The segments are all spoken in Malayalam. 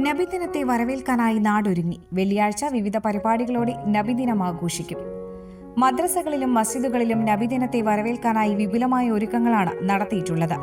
നബിദിനത്തെ വരവേൽക്കാനായി നാടൊരുങ്ങി. വെള്ളിയാഴ്ച വിവിധ പരിപാടികളോടെ നബിദിനം ആഘോഷിക്കും. മദ്രസകളിലും മസ്ജിദുകളിലും നബിദിനത്തെ വരവേൽക്കാനായി വിപുലമായ ഒരുക്കങ്ങളാണ് നടത്തിയിട്ടുള്ളത്.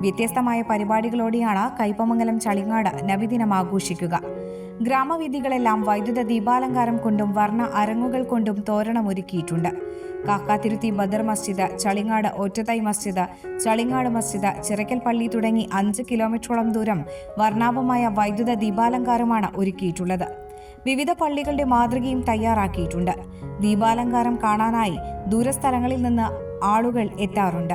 വ്യത്യസ്തമായ പരിപാടികളോടെയാണ് കൈപ്പമംഗലം ചളിങ്ങാട് നബിദിനം ആഘോഷിക്കുക. ഗ്രാമവീഥികളെല്ലാം വൈദ്യുത ദീപാലങ്കാരം കൊണ്ടും വർണ അരങ്ങുകൾ കൊണ്ടും തോരണമൊരുക്കിയിട്ടുണ്ട് കാക്കാതിരുത്തി ബദർ മസ്ജിദ് ചളിങ്ങാട് ഒറ്റത്തൈ മസ്ജിദ് ചളിങ്ങാട് മസ്ജിദ് ചിറക്കൽ പള്ളി തുടങ്ങി അഞ്ച് കിലോമീറ്ററോളം ദൂരം വർണാഭമായ വൈദ്യുത ദീപാലങ്കാരമാണ് ഒരുക്കിയിട്ടുള്ളത്. വിവിധ പള്ളികളുടെ മാതൃകയും തയ്യാറാക്കിയിട്ടുണ്ട്. ദീപാലങ്കാരം കാണാനായി ദൂരസ്ഥലങ്ങളിൽ നിന്ന് ആളുകൾ എത്താറുണ്ട്.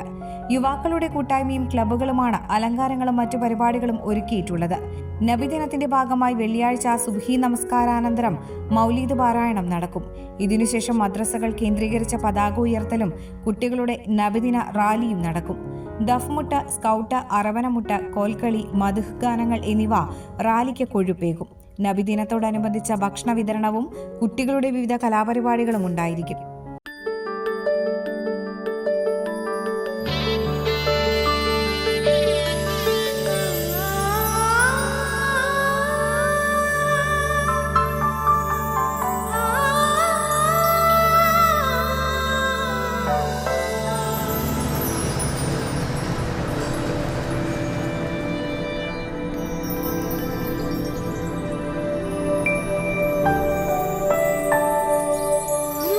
യുവാക്കളുടെ കൂട്ടായ്മയും ക്ലബ്ബുകളുമാണ് അലങ്കാരങ്ങളും മറ്റു പരിപാടികളും ഒരുക്കിയിട്ടുള്ളത്. നബിദിനത്തിന്റെ ഭാഗമായി വെള്ളിയാഴ്ച സുബ്ഹി നമസ്കാരാനന്തരം മൗലീദ് പാരായണം നടക്കും. ഇതിനുശേഷം മദ്രസകൾ കേന്ദ്രീകരിച്ച പതാക ഉയർത്തലും കുട്ടികളുടെ നബിദിന റാലിയും നടക്കും. ദഫ്മുട്ട് സ്കൗട്ട് അറവനമുട്ട് കോൽക്കളി മധുഹ് ഗാനങ്ങൾ എന്നിവ റാലിക്ക് കൊഴുപ്പേകും. നബിദിനത്തോടനുബന്ധിച്ച ഭക്ഷണ വിതരണവും കുട്ടികളുടെ വിവിധ കലാപരിപാടികളും ഉണ്ടായിരിക്കും.